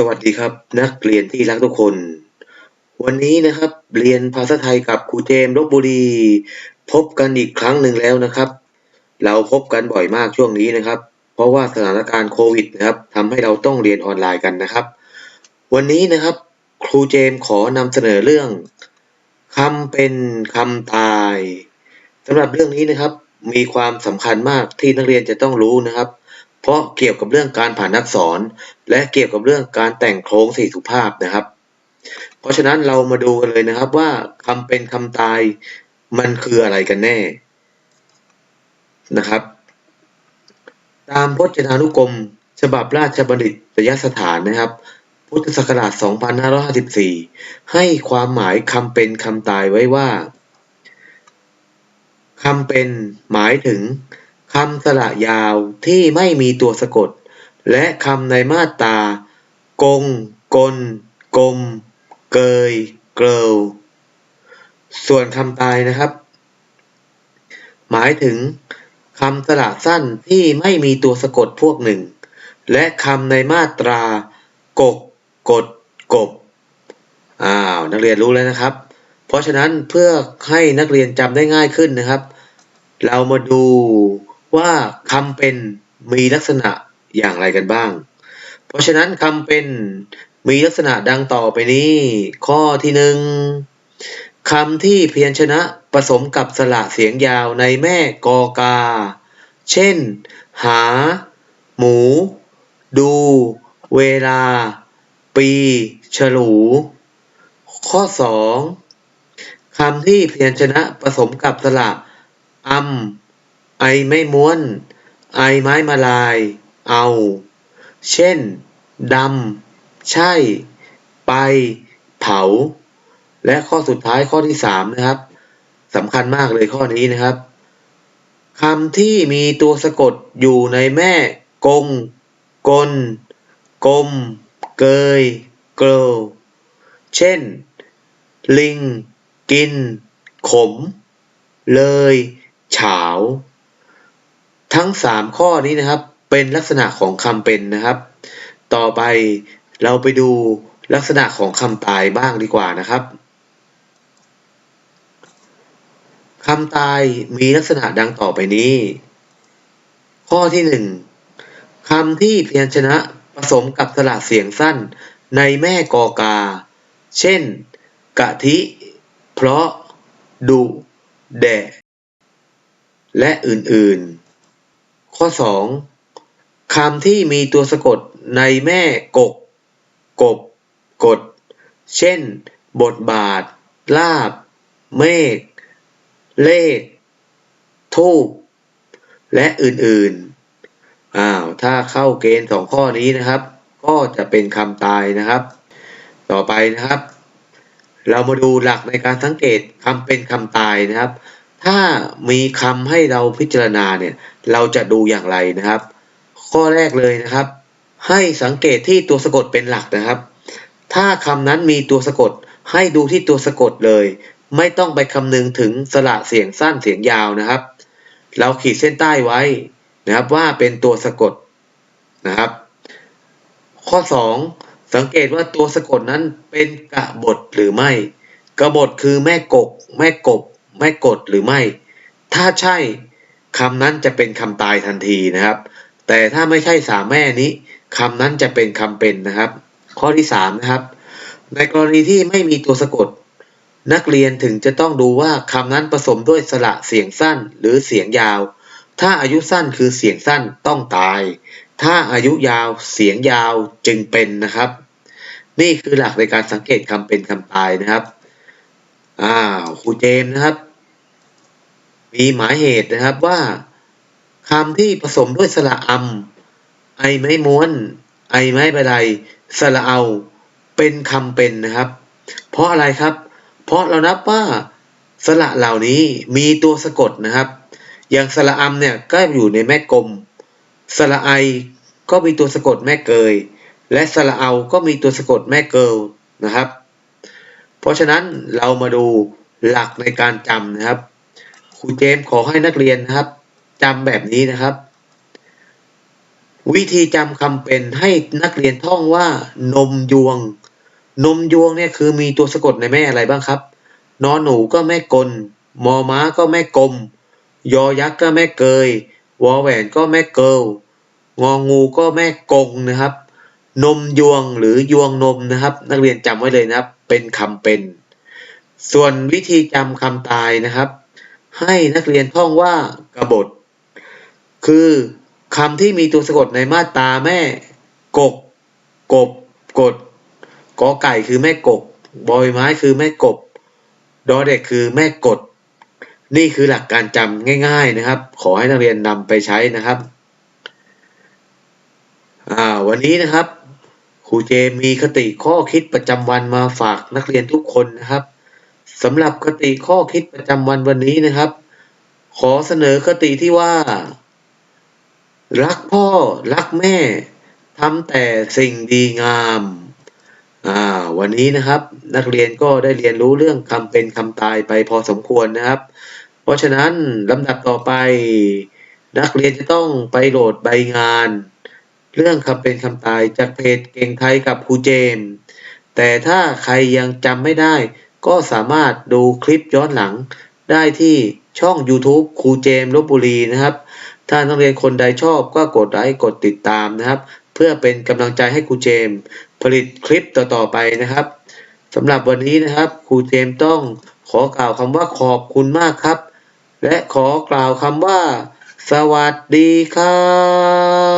สวัสดีครับนักเรียนที่รักทุกคน วันนี้นะครับเรียนภาษาไทยกับครูเจมส์ลบบุรี พบกันอีกครั้งหนึ่งแล้วนะครับ เราพบกันบ่อยมากช่วงนี้นะครับ เพราะว่าสถานการณ์โควิดนะครับทำให้เราต้องเรียนออนไลน์กันนะครับ วันนี้นะครับครูเจมส์ขอนำเสนอเรื่องคำเป็นคำตายสำหรับเรื่องนี้นะครับ มีความสำคัญมากที่นักเรียนจะต้องรู้นะครับ เพราะเกี่ยวกับเรื่องการผ่านอักษร และเกี่ยวกับเรื่องการแต่งโครงสี่สุภาพนะครับ เพราะฉะนั้นเรามาดูกันเลยนะครับว่าคำเป็นคำตายมันคืออะไรกันแน่นะครับ ตามพจนานุกรม ฉบับราชบัณฑิตยสถานนะครับ พุทธศักราช 2554 ให้ความหมายคำเป็นคำตายไว้ว่าคำเป็นหมายถึง คำสระยาวที่ไม่มีตัวสะกด และคำในมาตรากง กล กลม เกย เกลวส่วนคำตายนะครับ หมายถึงคำสระสั้นที่ไม่มีตัวสะกดพวกหนึ่ง และคำในมาตรากก กด กบ อ้าว นักเรียนรู้แล้วนะครับ เพราะฉะนั้นเพื่อให้นักเรียนจำได้ง่ายขึ้นนะครับ เรามาดู ว่าคำเป็นมีลักษณะอย่างไรกันบ้าง เพราะฉะนั้นคำเป็นมีลักษณะดังต่อไปนี้ ข้อที่หนึ่งคำที่เพียญชนะผสมกับสระเสียงยาวในแม่กอกา เช่น หา หมู ดู เวลา ปี ฉลู ข้อสองคำที่เพียญชนะผสมกับสระอำ ไอไม่ม้วน ไอไม้มาลาย เอา เช่น ดำ ใช่ ไป เผา และข้อสุดท้ายข้อที่สามนะครับสำคัญมากเลยข้อนี้นะครับคำที่มีตัวสะกดอยู่ในแม่ กง กล กลม เกย เกลวเช่น ลิง กิน ขม เลย เฉา ทั้งสามข้อนี้นะครับ เป็นลักษณะของคำเป็นนะครับ ต่อไปเราไปดูลักษณะของคำตายบ้างดีกว่านะครับคำตายมีลักษณะดังต่อไปนี้ ข้อที่หนึ่งคำที่เพียญชนะผสมกับสระเสียงสั้นในแม่กอกา เช่น กะทิ เพราะ ดุ แดะ และอื่น ๆ ข้อ 2. คำที่มีตัวสะกดในแม่กก กบ กด เช่น บทบาท ลาบ เมฆ เลข ทูบ และอื่นๆ อ้าว ถ้าเข้าเกณฑ์สองข้อนี้นะครับ ก็จะเป็นคำตายนะครับ ต่อไปนะครับ เรามาดูหลักในการสังเกตคำเป็นคำตายนะครับ ถ้ามีคำให้เราพิจารณาเนี่ย เราจะดูอย่างไรนะครับ ข้อแรกเลยนะครับ ให้สังเกตที่ตัวสะกดเป็นหลักนะครับ ถ้าคำนั้นมีตัวสะกด ให้ดูที่ตัวสะกดเลย ไม่ต้องไปคำนึงถึงสระเสียงสั้นเสียงยาวนะครับ เราขีดเส้นใต้ไว้นะครับว่าเป็นตัวสะกดนะครับ ข้อ 2 สังเกตว่าตัวสะกดนั้นเป็นกะบทหรือไม่กะบทคือแม่กก แม่กบ แม่กดหรือไม่ ถ้าใช่คำนั้นจะเป็นคำตายทันทีนะครับ แต่ถ้าไม่ใช่สามแม่นี้คำนั้นจะเป็นคำเป็นนะครับ ข้อที่3นะครับ ในกรณีที่ไม่มีตัวสะกด นักเรียนถึงจะต้องดูว่าคำนั้นผสมด้วยสระเสียงสั้นหรือเสียงยาว ถ้าอายุสั้นคือเสียงสั้นต้องตาย ถ้าอายุยาวเสียงยาวจึงเป็นนะครับ นี่คือหลักในการสังเกตคำเป็นคำตายนะครับอ้าวครูเจมนะครับ มีหมายเหตุนะครับว่าคำที่ผสมด้วยสระอำไอไม้ม้วน ไอไม้ใบใดสระเอา เป็นคำเป็นนะครับ เพราะอะไรครับ เพราะเรานับว่าสระเหล่านี้มีตัวสะกดนะครับ อย่างสระอำเนี่ยก็อยู่ในแม่กลมสระไอก็มีตัวสะกดแม่เกย และสระเอาก็มีตัวสะกดแม่เกิลนะครับ เพราะฉะนั้นเรามาดูหลักในการจำนะครับ รูเจมส์ขอให้นักเรียนนะครับจำแบบนี้นะครับ วิธีจำคำเป็นให้นักเรียนท่องว่านมยวง นมยวงเนี่ยคือมีตัวสะกดในแม่อะไรบ้างครับนอนหนูก็แม่กลมอม้าก็แม่กลม ยอยักษ์ก็แม่เกยวอแหวนก็แม่เกิลงองูก็แม่กงนะครับ นมยวงหรือยวงนมนะครับ นักเรียนจำไว้เลยนะครับ เป็นคำเป็น ส่วนวิธีจำคำตายนะครับ ให้นักเรียนท่องว่ากบฏ คือคำที่มีตัวสะกดในมาตราแม่ กก กบ กดกอไก่คือแม่กกบอยไม้คือแม่กบ ดอเด็กคือแม่กด นี่คือหลักการจำง่าย ๆนะครับ ขอให้นักเรียนนำไปใช้นะครับวันนี้นะครับครูเจมีคติข้อคิดประจำวันมาฝากนักเรียนทุกคนนะครับ สำหรับคติข้อคิดประจำวันวันนี้นะครับ ขอเสนอคติที่ว่า รักพ่อรักแม่ทำแต่สิ่งดีงามอ่าวันนี้นะครับ นักเรียนก็ได้เรียนรู้เรื่องคำเป็นคำตายไปพอสมควรนะครับ เพราะฉะนั้นลำดับต่อไป นักเรียนจะต้องไปโหลดใบงาน เรื่องคำเป็นคำตายจากเพจเก่งไทยกับครูเจม แต่ถ้าใครยังจำไม่ได้ ก็สามารถดูคลิปย้อนหลังได้ที่ช่อง YouTube ครูเจมส์ลบบุรีนะครับ ถ้านักเรียนคนใดชอบก็กดไลค์กดติดตามนะครับ เพื่อเป็นกำลังใจให้ครูเจมส์ผลิตคลิปต่อๆไปนะครับสำหรับวันนี้นะครับครูเจมส์ต้องขอกล่าวคำว่าขอบคุณมากครับ และขอกล่าวคำว่า สวัสดีครับ